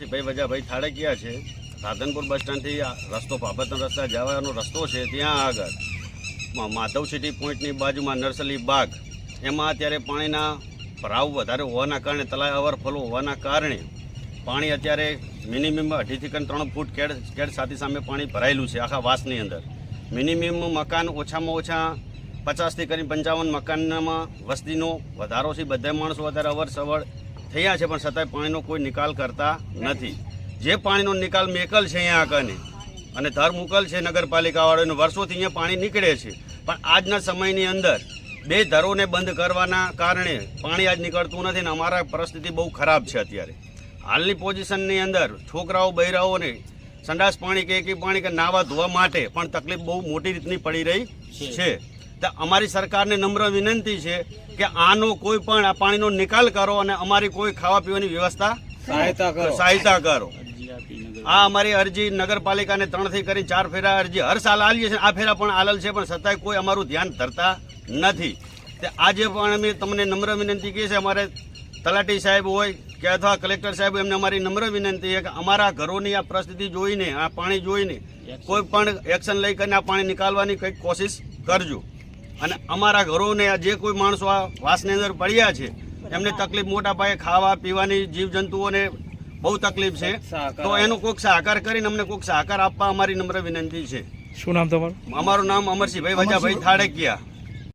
ભાઈ વજાભાઈ થાળકિયા છે. રાધનપુર બસ સ્ટેન્ડથી રસ્તો બાબતનો રસ્તા જવાનો રસ્તો છે, ત્યાં આગળ. માધવ સિટી પોઈન્ટની બાજુમાં નર્સરી બાગ. એમાં અત્યારે પાણીના ભરાવ વધારે હોવાના કારણે તળાવ ઓવરફ્લો હોવાના કારણે પાણી અત્યારે મિનિમમ અઢીથી કન ત્રણ ફૂટ કેડ કેડ સાથી સામે પાણી ભરાયેલું છે આખા વાસની અંદર. મિનિમમ મકાન ઓછામાં ઓછા પચાસથી કરી પંચાવન મકાનમાં વસ્તીનો વધારો છે. બધા માણસો અત્યારે અવર સવર થયા છે પણ છતાંય પાણીનો કોઈ નિકાલ કરતા નથી. જે પાણીનો નિકાલ મેકલ છે અહીંયા આગળને અને ધર મુકલ છે નગરપાલિકાવાળાને વર્ષોથી અહીંયા પાણી નીકળે છે. પણ આજના સમયની અંદર બે ધરોને બંધ કરવાના કારણે પાણી આજ નીકળતું નથી ને અમારા પરિસ્થિતિ બહુ ખરાબ છે અત્યારે. હાલની પોઝિશનની અંદર છોકરાઓ બૈરાઓને સંડાસ પાણી કે એકી પાણી કે નાવા ધોવા માટે પણ તકલીફ બહુ મોટી રીતની પડી રહી છે. અમારી સરકારને નમ્ર વિનંતી છે કે આનો કોઈ પણ આ પાણીનો નિકાલ કરો અને અમારી કોઈ ખાવા પીવાની વ્યવસ્થા સહાયતા કરો. સહાયતા કરો. આ અમારી અરજી નગરપાલિકાને ત્રણથી કરી ચાર ફેરા અરજી હર સાલ આલીએ છીએ. આ ફેરા પણ આલલ છે પણ છતાંય કોઈ અમારું ધ્યાન ધરતા નથી. તે આજે પણ અમે તમને નમ્ર વિનંતી કહીએ છીએ. અમારે તલાટી સાહેબ હોય કે અથવા કલેક્ટર સાહેબ એમને અમારી નમ્ર વિનંતી છે કે અમારા ઘરોની આ પરિસ્થિતિ જોઈને આ પાણી જોઈને કોઈ પણ એક્શન લઈ કરીને આ પાણી નિકાલવાની કંઈક કોશિશ કરજો. અને અમારા ઘરોને આ જે કોઈ માણસો આ વાસની અંદર પડ્યા છે એમને તકલીફ મોટા પાયે ખાવા પીવાની જીવજંતુઓને બહુ તકલીફ છે. તો એનો કોઈક સહકાર કરીને અમને કોઈક સહકાર આપવા અમારી નમ્ર વિનંતી છે. શું નામ તમારું? અમારું નામ અમરસિંહભાઈ વજાભાઈ થાળકિયા